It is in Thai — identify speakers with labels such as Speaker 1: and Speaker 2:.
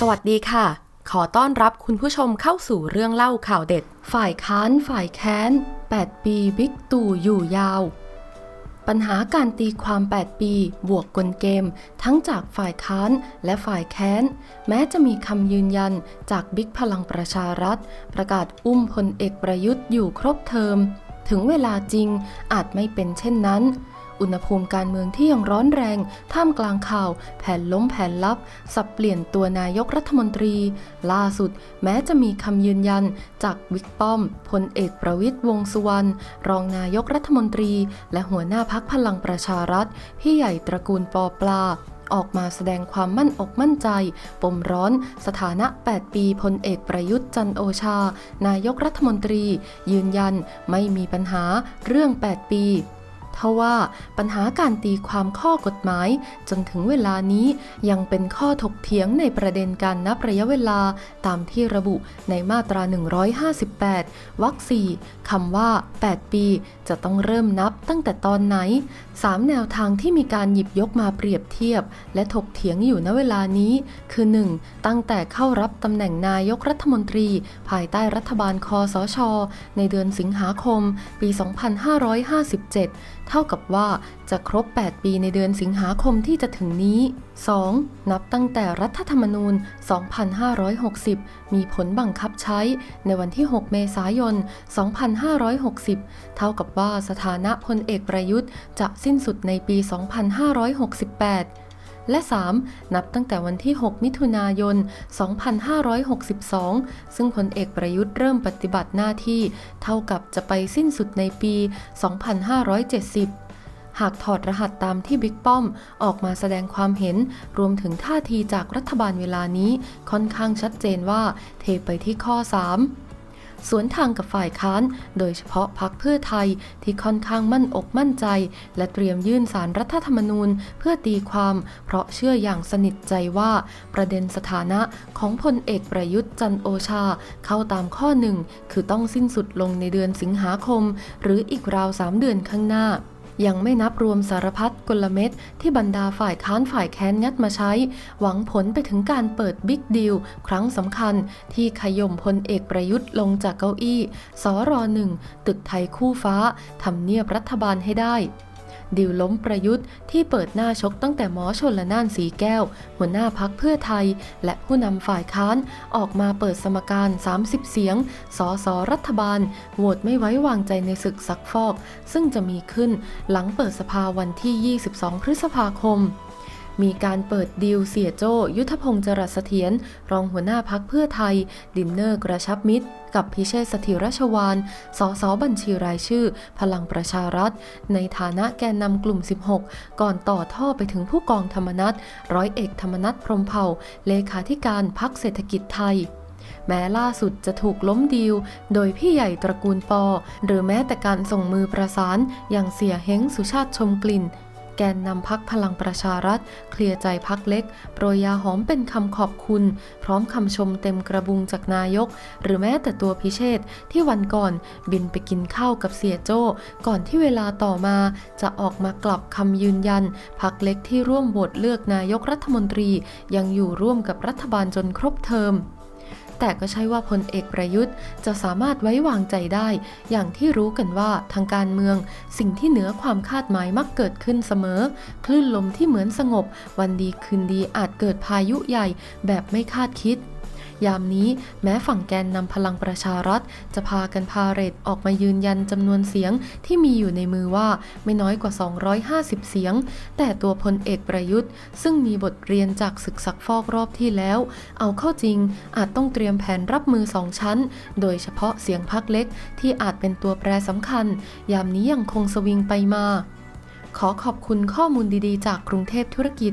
Speaker 1: สวัสดีค่ะ ขอต้อนรับคุณผู้ชมเข้าสู่เรื่องเล่าข่าวเด็ด ฝ่ายค้านฝ่ายแค้น 8 ปีบิ๊กตู่อยู่ยาว ปัญหาการตีความ 8 ปี บวกกลเกม ทั้งจากฝ่ายค้านและฝ่ายแค้น แม้จะมีคำยืนยันจากบิ๊กพลังประชารัฐ ประกาศอุ้มพลเอกประยุทธ์อยู่ครบเทอม ถึงเวลาจริงอาจไม่เป็นเช่นนั้น อุณหภูมิการเมืองที่ยังร้อนแรง ท่ามกลางข่าว แผนล้มแผนลับ สับเปลี่ยนตัวนายกรัฐมนตรี ล่าสุด แม้จะมีคำยืนยัน จากบิ๊กป้อมพลเอกประวิตยวงษ์สุวรรณรองนายกรัฐมนตรี และหัวหน้าพักพลังประชารัฐ พี่ใหญ่ตระกูลปอปลาออกมาแสดงความมั่นอกมั่นใจ ปมร้อน สถานะ 8 ปีพลเอกประยุทธ์จันโอชา นายกรัฐมนตรี ยืนยันไม่มีปัญหาเรื่อง 8 ปี ทว่าปัญหาการตีความข้อกฎหมาย จนถึงเวลานี้ยังเป็นข้อถกเถียงในประเด็นการนับระยะเวลาตามที่ระบุในมาตรา 158 วรรคสี่คำว่า 8 ปี จะต้องเริ่มนับตั้งแต่ตอนไหน 3 แนวทางที่มีการหยิบยกมาเปรียบเทียบ และถกเถียงอยู่ณเวลานี้ คือ 1. ตั้งแต่เข้ารับตำแหน่งนายกรัฐมนตรี ภายใต้รัฐบาลคอสช ในเดือนสิงหาคม ปี 2557เท่ากับว่าจะครบ 8 ปีในเดือนสิงหาคมที่จะถึงนี้ 2. นับตั้งแต่รัฐธรรมนูญ 2560 มีผลบังคับใช้ในวันที่ 6 เมษายน 2560 เท่ากับว่าสถานะพลเอกประยุทธ์จะสิ้นสุดในปี 2568 และ 3. นับตั้งแต่วันที่ 6 มิถุนายน 2562 ซึ่งพลเอกประยุทธ์เริ่มปฏิบัติหน้าที่ เท่ากับจะไปสิ้นสุดในปี 2570หากถอดรหัสตามที่บิ๊กป้อม ออกมาแสดงความเห็น รวมถึงท่าทีจากรัฐบาลเวลานี้ ค่อนข้างชัดเจนว่า เทไปที่ข้อ 3 สวนทางกับฝ่ายค้าน โดยเฉพาะพักเพื่อไทยที่ค่อนข้างมั่นอกมั่นใจ และเตรียมยื่นสารรัฐธรรมนูญ เพื่อตีความ เพราะเชื่ออย่างสนิทใจว่า ประเด็นสถานะของพลเอกประยุทธ์จันโอชา เข้าตามข้อหนึ่งคือต้องสิ้นสุดลงในเดือนสิงหาคม หรืออีกราวสามเดือนข้างหน้า ยังไม่นับรวมสารพัดกลเม็ดที่บรรดาฝ่ายค้านฝ่ายแค้นงัดมาใช้ หวังผลไปถึงการเปิดบิ๊กดีลครั้งสำคัญที่ขย่มพลเอกประยุทธ์ลงจากเก้าอี้สรหนึ่งตึกไทยคู่ฟ้าทำเนียบรัฐบาลให้ได้ ดิวล้มประยุทธ์ที่เปิดหน้าชกตั้งแต่หมอชนละนานสีแก้ว หัวหน้าพักเพื่อไทย และผู้นำฝ่ายค้านออกมาเปิดสมการ 30 เสียง สสรัฐบาล โหวตไม่ไว้วางใจในศึกซักฟอก ซึ่งจะมีขึ้นหลังเปิดสภาวันที่ 22 พฤษภาคม มีการเปิดดีลเสียโจยุทธพงศ์จรัสเถียรรองหัวหน้าพักเพื่อไทย ดินเนอร์กระชับมิตร กับพิเชษฐ์สถิรชวานสสบัญชีรายชื่อ พลังประชารัฐ ในฐานะแกนนำกลุ่ม 16 ก่อนต่อท่อไปถึงผู้กองธรรมนัฐร้อยเอกธรรมนัฐพรหมเผ่า เลขาธิการพักเศรษฐกิจไทยแม้ล่าสุดจะถูกล้มดีล โดยพี่ใหญ่ตระกูลปอ หรือแม้แต่การส่งมือประสานอย่างเสียเฮงสุชาติชมกลิ่น แกนนำพักพลังประชารัฐ เคลียร์ใจพักเล็ก โปรยยาหอมเป็นคำขอบคุณ พร้อมคำชมเต็มกระบุงจากนายก หรือแม้แต่ตัวพิเชษที่วันก่อนบินไปกินข้าวกับเสียโจ้ก่อนที่เวลาต่อมาจะออกมากลับคำยืนยัน พักเล็กที่ร่วมโหวตเลือกนายกรัฐมนตรี ยังอยู่ร่วมกับรัฐบาลจนครบเทอม แต่ก็ใช่ว่าพลเอกประยุทธ์จะสามารถไว้วางใจได้ อย่างที่รู้กันว่าทางการเมือง สิ่งที่เหนือความคาดหมายมักเกิดขึ้นเสมอ คลื่นลมที่เหมือนสงบ วันดีคืนดีอาจเกิดพายุใหญ่แบบไม่คาดคิด ยามนี้แม้ฝั่งแกนนำพลังประชารัฐ จะพากันพาเรตออกมายืนยันจำนวนเสียงที่มีอยู่ในมือว่าไม่น้อยกว่า 250 เสียง แต่ตัวพลเอกประยุทธ์ ซึ่งมีบทเรียนจากศึกซักฟอกรอบที่แล้ว เอาเข้าจริงอาจต้องเตรียมแผนรับมือสองชั้น โดยเฉพาะเสียงพักเล็กที่อาจเป็นตัวแปรสำคัญ ยามนี้ยังคงสวิงไปมา ขอขอบคุณข้อมูลดีๆ จากกรุงเทพธุรกิจ